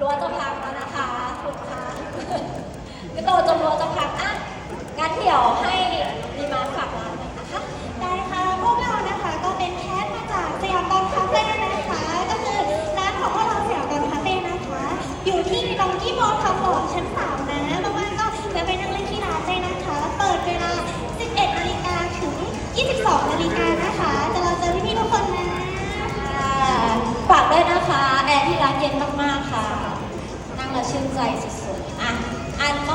รั้วจะพังแล้วนะคะ ร้านเย็นมากๆค่ะ นั่งแล้วชื่นใจสุดๆ อะ อันน้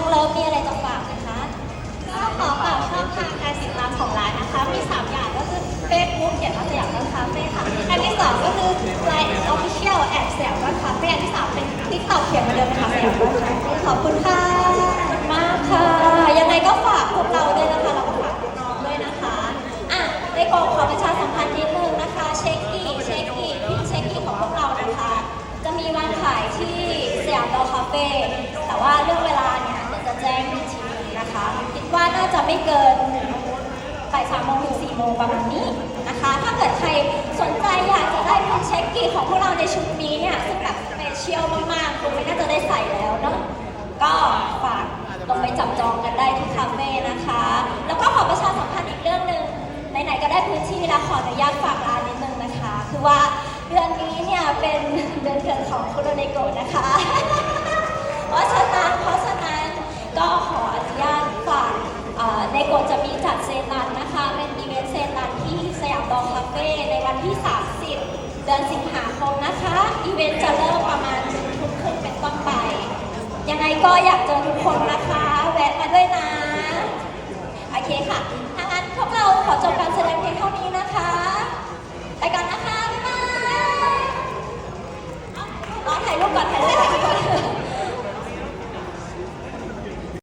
เฟ่แต่ว่าเรื่องเวลาเนี่ยเดี๋ยวจะแจ้งอีกทีนึงนะคะ คิดว่าน่าจะไม่เกินบ่ายสามโมงถึงสี่โมงประมาณนี้นะคะ ถ้าเกิดใครสนใจอยากจะได้พิมพ์เช็คกีของพวกเราในชุดนี้เนี่ยซึ่งแบบสเปเชียลมากๆคงไม่น่าจะได้ใส่แล้วเนาะก็ฝากลงไปจับจองกันได้ที่คาเฟ่นะคะ แล้วก็ขอประชาสัมพันธ์อีกเรื่องหนึ่งไหนๆก็ได้พื้นที่แล้วขออนุญาตฝากร้านนิดนึงนะคะ คือว่าเดือนนี้เนี่ยเป็นเดือนเกิดของคุณโดเนโกะนะคะ เพราะฉะนั้นเพราะฉะนั้นก็ขออนุญาตฝากเอ่อใน โกจะมีจัดเซนันนะคะ เป็นอีเวนต์เซนันที่สยามดองคาเฟ่ในวันที่ 30 เดือนสิงหาคมนะคะ อีเวนต์จะเริ่มประมาณทุ่มครึ่งเป็นต้นไป ยังไงก็อยากเจอทุกคนนะคะ แวะมาด้วยนะ โอเคค่ะถ้างั้นพวกเราขอจบการแสดงเพียงเท่านี้นะคะ ไปก่อนนะคะ บ๊ายบายอ๋อถ่ายรูปก่อนถ่ายรูป